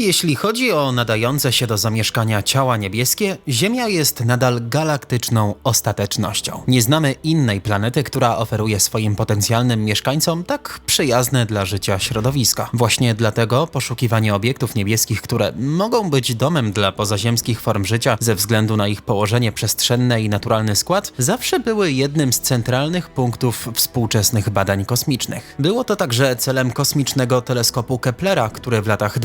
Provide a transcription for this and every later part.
Jeśli chodzi o nadające się do zamieszkania ciała niebieskie, Ziemia jest nadal galaktyczną ostatecznością. Nie znamy innej planety, która oferuje swoim potencjalnym mieszkańcom tak przyjazne dla życia środowisko. Właśnie dlatego poszukiwanie obiektów niebieskich, które mogą być domem dla pozaziemskich form życia ze względu na ich położenie przestrzenne i naturalny skład, zawsze były jednym z centralnych punktów współczesnych badań kosmicznych. Było to także celem kosmicznego teleskopu Keplera, który w latach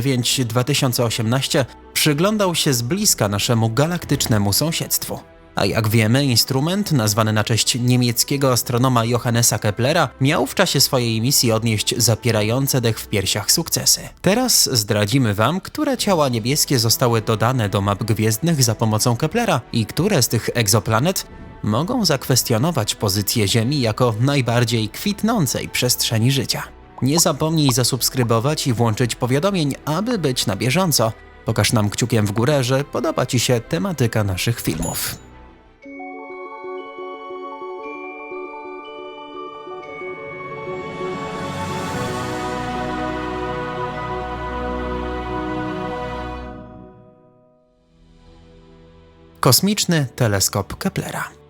2009-2018 przyglądał się z bliska naszemu galaktycznemu sąsiedztwu. A jak wiemy, instrument, nazwany na cześć niemieckiego astronoma Johannesa Keplera, miał w czasie swojej misji odnieść zapierające dech w piersiach sukcesy. Teraz zdradzimy Wam, które ciała niebieskie zostały dodane do map gwiezdnych za pomocą Keplera i które z tych egzoplanet mogą zakwestionować pozycję Ziemi jako najbardziej kwitnącej przestrzeni życia. Nie zapomnij zasubskrybować i włączyć powiadomień, aby być na bieżąco. Pokaż nam kciukiem w górę, że podoba Ci się tematyka naszych filmów. Kosmiczny teleskop Keplera.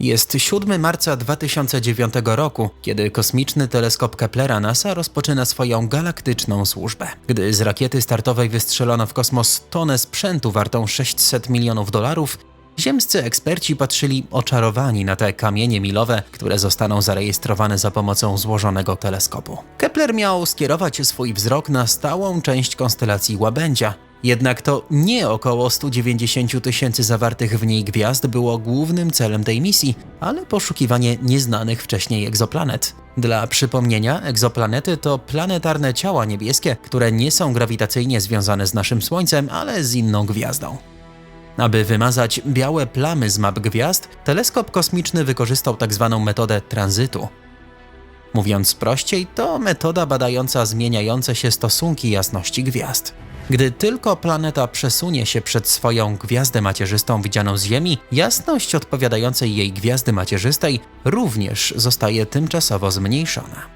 Jest 7 marca 2009 roku, kiedy kosmiczny teleskop Keplera NASA rozpoczyna swoją galaktyczną służbę. Gdy z rakiety startowej wystrzelono w kosmos tonę sprzętu wartą 600 milionów dolarów, ziemscy eksperci patrzyli oczarowani na te kamienie milowe, które zostaną zarejestrowane za pomocą złożonego teleskopu. Kepler miał skierować swój wzrok na stałą część konstelacji Łabędzia, jednak to nie około 190 tysięcy zawartych w niej gwiazd było głównym celem tej misji, ale poszukiwanie nieznanych wcześniej egzoplanet. Dla przypomnienia, egzoplanety to planetarne ciała niebieskie, które nie są grawitacyjnie związane z naszym Słońcem, ale z inną gwiazdą. Aby wymazać białe plamy z map gwiazd, teleskop kosmiczny wykorzystał tzw. Tak metodę tranzytu. Mówiąc prościej, to metoda badająca zmieniające się stosunki jasności gwiazd. Gdy tylko planeta przesunie się przed swoją gwiazdę macierzystą widzianą z Ziemi, jasność odpowiadającej jej gwiazdy macierzystej również zostaje tymczasowo zmniejszona.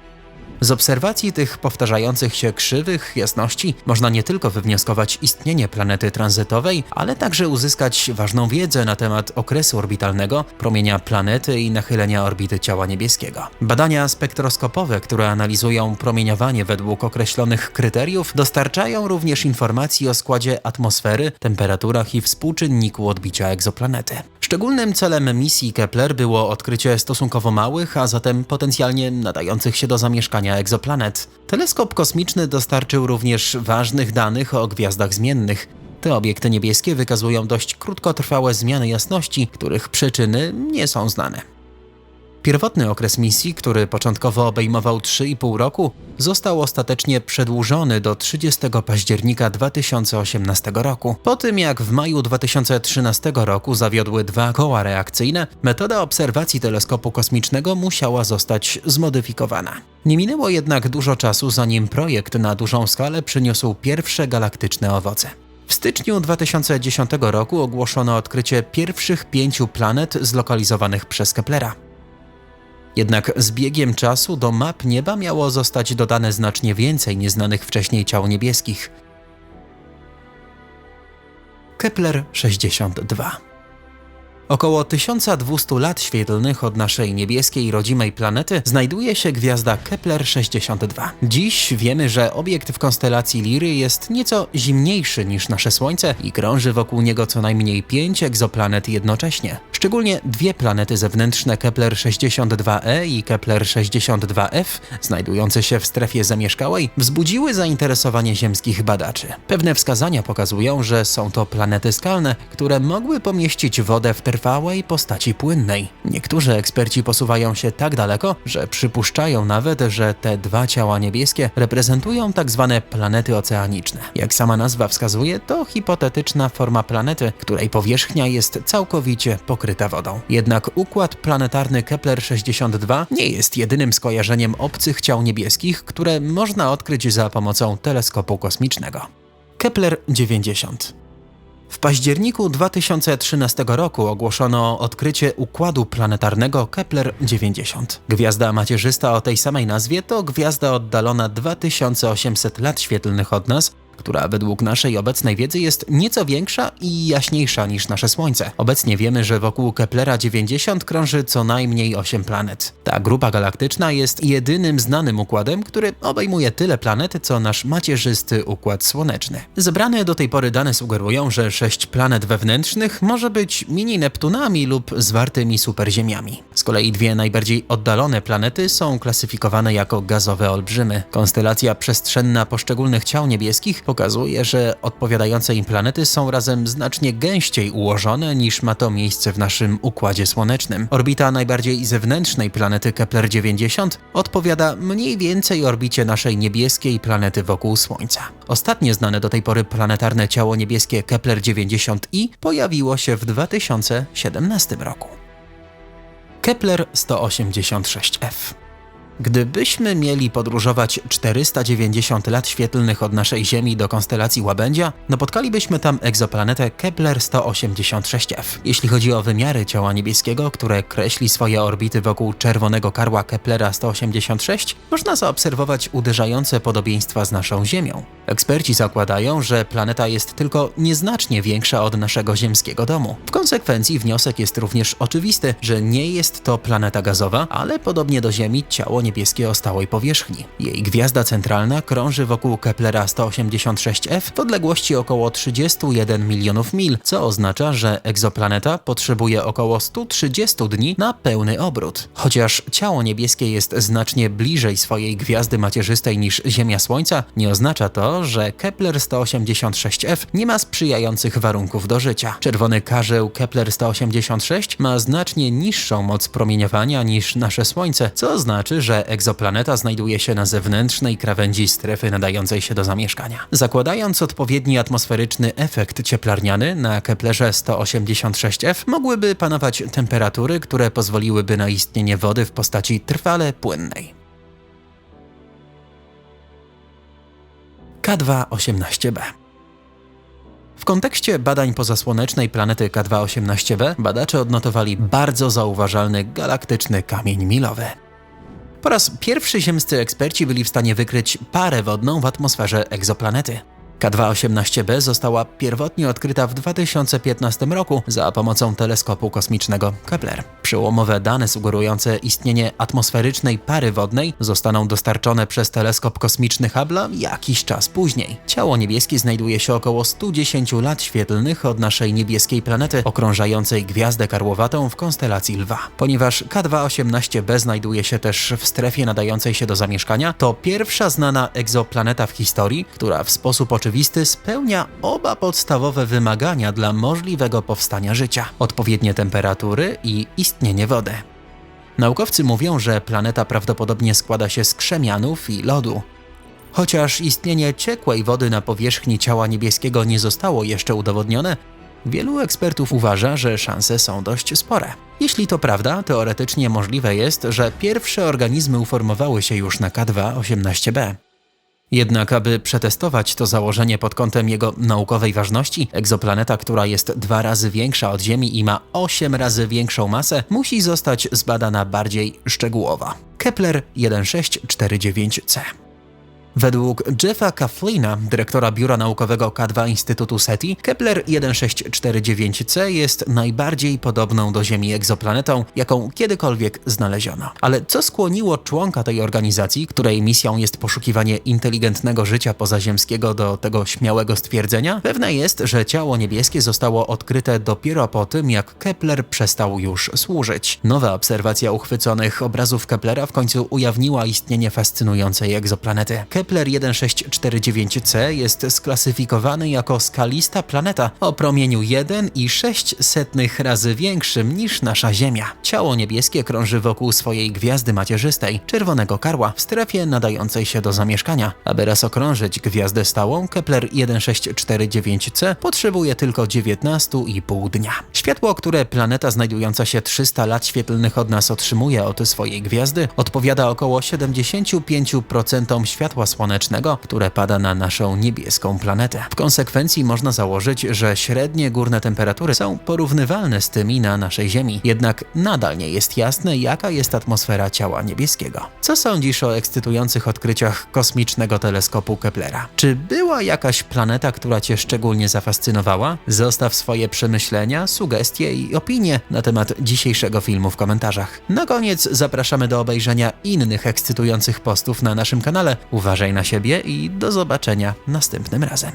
Z obserwacji tych powtarzających się krzywych jasności można nie tylko wywnioskować istnienie planety tranzytowej, ale także uzyskać ważną wiedzę na temat okresu orbitalnego, promienia planety i nachylenia orbity ciała niebieskiego. Badania spektroskopowe, które analizują promieniowanie według określonych kryteriów, dostarczają również informacji o składzie atmosfery, temperaturach i współczynniku odbicia egzoplanety. Szczególnym celem misji Kepler było odkrycie stosunkowo małych, a zatem potencjalnie nadających się do zamieszkania egzoplanet. Teleskop kosmiczny dostarczył również ważnych danych o gwiazdach zmiennych. Te obiekty niebieskie wykazują dość krótkotrwałe zmiany jasności, których przyczyny nie są znane. Pierwotny okres misji, który początkowo obejmował 3,5 roku, został ostatecznie przedłużony do 30 października 2018 roku. Po tym jak w maju 2013 roku zawiodły dwa koła reakcyjne, metoda obserwacji teleskopu kosmicznego musiała zostać zmodyfikowana. Nie minęło jednak dużo czasu, zanim projekt na dużą skalę przyniósł pierwsze galaktyczne owoce. W styczniu 2010 roku ogłoszono odkrycie pierwszych pięciu planet zlokalizowanych przez Keplera. Jednak z biegiem czasu do map nieba miało zostać dodane znacznie więcej nieznanych wcześniej ciał niebieskich. Kepler 62 Około 1200 lat świetlnych od naszej niebieskiej rodzimej planety znajduje się gwiazda Kepler-62. Dziś wiemy, że obiekt w konstelacji Liry jest nieco zimniejszy niż nasze Słońce i krąży wokół niego co najmniej pięć egzoplanet jednocześnie. Szczególnie dwie planety zewnętrzne Kepler-62e i Kepler-62f, znajdujące się w strefie zamieszkałej, wzbudziły zainteresowanie ziemskich badaczy. Pewne wskazania pokazują, że są to planety skalne, które mogły pomieścić wodę w trwałej postaci płynnej. Niektórzy eksperci posuwają się tak daleko, że przypuszczają nawet, że te dwa ciała niebieskie reprezentują tak zwane planety oceaniczne. Jak sama nazwa wskazuje, to hipotetyczna forma planety, której powierzchnia jest całkowicie pokryta wodą. Jednak układ planetarny Kepler-62 nie jest jedynym skojarzeniem obcych ciał niebieskich, które można odkryć za pomocą teleskopu kosmicznego. Kepler 90 w październiku 2013 roku ogłoszono odkrycie układu planetarnego Kepler-90. Gwiazda macierzysta o tej samej nazwie to gwiazda oddalona 2800 lat świetlnych od nas, która według naszej obecnej wiedzy jest nieco większa i jaśniejsza niż nasze Słońce. Obecnie wiemy, że wokół Keplera 90 krąży co najmniej 8 planet. Ta grupa galaktyczna jest jedynym znanym układem, który obejmuje tyle planet, co nasz macierzysty Układ Słoneczny. Zebrane do tej pory dane sugerują, że 6 planet wewnętrznych może być mini Neptunami lub zwartymi superziemiami. Z kolei dwie najbardziej oddalone planety są klasyfikowane jako gazowe olbrzymy. Konstelacja przestrzenna poszczególnych ciał niebieskich pokazuje, że odpowiadające im planety są razem znacznie gęściej ułożone niż ma to miejsce w naszym Układzie Słonecznym. Orbita najbardziej zewnętrznej planety Kepler-90 odpowiada mniej więcej orbicie naszej niebieskiej planety wokół Słońca. Ostatnie znane do tej pory planetarne ciało niebieskie Kepler-90i pojawiło się w 2017 roku. Kepler 186f. Gdybyśmy mieli podróżować 490 lat świetlnych od naszej Ziemi do konstelacji Łabędzia, napotkalibyśmy tam egzoplanetę Kepler 186f. Jeśli chodzi o wymiary ciała niebieskiego, które kreśli swoje orbity wokół czerwonego karła Keplera 186, można zaobserwować uderzające podobieństwa z naszą Ziemią. Eksperci zakładają, że planeta jest tylko nieznacznie większa od naszego ziemskiego domu. W konsekwencji wniosek jest również oczywisty, że nie jest to planeta gazowa, ale podobnie do Ziemi ciało niebieskie o stałej powierzchni. Jej gwiazda centralna krąży wokół Keplera 186f w odległości około 31 milionów mil, co oznacza, że egzoplaneta potrzebuje około 130 dni na pełny obrót. Chociaż ciało niebieskie jest znacznie bliżej swojej gwiazdy macierzystej niż Ziemia Słońca, nie oznacza to, że Kepler 186f nie ma sprzyjających warunków do życia. Czerwony karzeł Kepler 186 ma znacznie niższą moc promieniowania niż nasze Słońce, co znaczy, że egzoplaneta znajduje się na zewnętrznej krawędzi strefy nadającej się do zamieszkania. Zakładając odpowiedni atmosferyczny efekt cieplarniany na Keplerze 186f, mogłyby panować temperatury, które pozwoliłyby na istnienie wody w postaci trwale płynnej. K2-18b w kontekście badań pozasłonecznej planety K2-18b badacze odnotowali bardzo zauważalny galaktyczny kamień milowy. Po raz pierwszy ziemscy eksperci byli w stanie wykryć parę wodną w atmosferze egzoplanety. K2-18b została pierwotnie odkryta w 2015 roku za pomocą teleskopu kosmicznego Kepler. Przełomowe dane sugerujące istnienie atmosferycznej pary wodnej zostaną dostarczone przez teleskop kosmiczny Hubble jakiś czas później. Ciało niebieskie znajduje się około 110 lat świetlnych od naszej niebieskiej planety okrążającej gwiazdę karłowatą w konstelacji Lwa. Ponieważ K2-18b znajduje się też w strefie nadającej się do zamieszkania, to pierwsza znana egzoplaneta w historii, która w sposób oczywisty oczywisty spełnia oba podstawowe wymagania dla możliwego powstania życia: odpowiednie temperatury i istnienie wody. Naukowcy mówią, że planeta prawdopodobnie składa się z krzemianów i lodu. Chociaż istnienie ciekłej wody na powierzchni ciała niebieskiego nie zostało jeszcze udowodnione, wielu ekspertów uważa, że szanse są dość spore. Jeśli to prawda, teoretycznie możliwe jest, że pierwsze organizmy uformowały się już na K2-18b. Jednak, aby przetestować to założenie pod kątem jego naukowej ważności, egzoplaneta, która jest dwa razy większa od Ziemi i ma 8 razy większą masę, musi zostać zbadana bardziej szczegółowo. Kepler 1649c Według Jeffa Kaflina, dyrektora biura naukowego K2 Instytutu SETI, Kepler 1649c jest najbardziej podobną do Ziemi egzoplanetą, jaką kiedykolwiek znaleziono. Ale co skłoniło członka tej organizacji, której misją jest poszukiwanie inteligentnego życia pozaziemskiego do tego śmiałego stwierdzenia? Pewne jest, że ciało niebieskie zostało odkryte dopiero po tym, jak Kepler przestał już służyć. Nowa obserwacja uchwyconych obrazów Keplera w końcu ujawniła istnienie fascynującej egzoplanety. Kepler 1649c jest sklasyfikowany jako skalista planeta o promieniu 1,6 razy większym niż nasza Ziemia. Ciało niebieskie krąży wokół swojej gwiazdy macierzystej, czerwonego karła, w strefie nadającej się do zamieszkania. Aby raz okrążyć gwiazdę stałą, Kepler 1649c potrzebuje tylko 19,5 dnia. Światło, które planeta znajdująca się 300 lat świetlnych od nas otrzymuje od swojej gwiazdy, odpowiada około 75% światła słonecznego słonecznego, które pada na naszą niebieską planetę. W konsekwencji można założyć, że średnie górne temperatury są porównywalne z tymi na naszej Ziemi, jednak nadal nie jest jasne, jaka jest atmosfera ciała niebieskiego. Co sądzisz o ekscytujących odkryciach kosmicznego teleskopu Keplera? Czy była jakaś planeta, która Cię szczególnie zafascynowała? Zostaw swoje przemyślenia, sugestie i opinie na temat dzisiejszego filmu w komentarzach. Na koniec zapraszamy do obejrzenia innych ekscytujących postów na naszym kanale. Uważaj na siebie i do zobaczenia następnym razem.